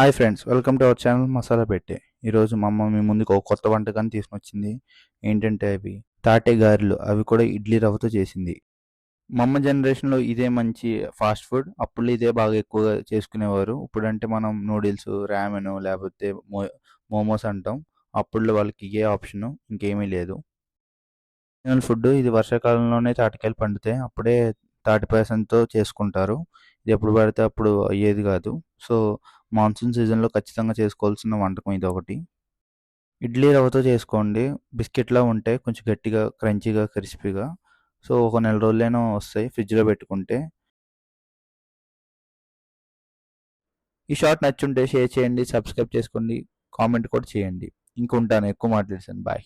Hi friends welcome to our channel masala పెట్టే. ఈరోజు మా అమ్మ మీ ముందుకు ఒక కొత్త వంటకాన్ని తీసుకొచ్చింది. ఏంటంటే అవి? తాటే గారెలు. అవి కూడా ఇడ్లీ రవ్వతో చేసింది. మా అమ్మ జనరేషన్లో ఇదే మంచి ఫాస్ట్ ఫుడ్. అప్పుడు ఇదే బాగా ఎక్కువగా చేసుకునేవారు. ఇప్పుడంటే మనం నూడిల్స్ ర్యామెన్ లేకపోతే మో మోమోస్ అంటాం. అప్పుడు వాళ్ళకి ఇదే ఆప్షను. ఇంకేమీ లేదు. ఫుడ్ ఇది వర్షాకాలంలోనే తాటికాయలు పండితే అప్పుడే తాటి పాయసంతో చేసుకుంటారు. ఇది ఎప్పుడు పడితే అప్పుడు అయ్యేది కాదు. సో మాన్సూన్ సీజన్లో ఖచ్చితంగా చేసుకోవాల్సిన వంటకం ఇది ఒకటి ఇడ్లీ రవ్వతో చేసుకోండి. బిస్కెట్లా ఉంటే కొంచెం గట్టిగా క్రంచీగా క్రిస్పీగా. సో ఒక నెల రోజులైనా వస్తాయి ఫ్రిడ్జ్లో పెట్టుకుంటే. ఈ షార్ట్ నచ్చుంటే షేర్ చేయండి సబ్స్క్రైబ్ చేసుకోండి కామెంట్ కూడా చేయండి. ఇంకుంటాను ఎక్కువ మాట్లాడేసాను బాయ్.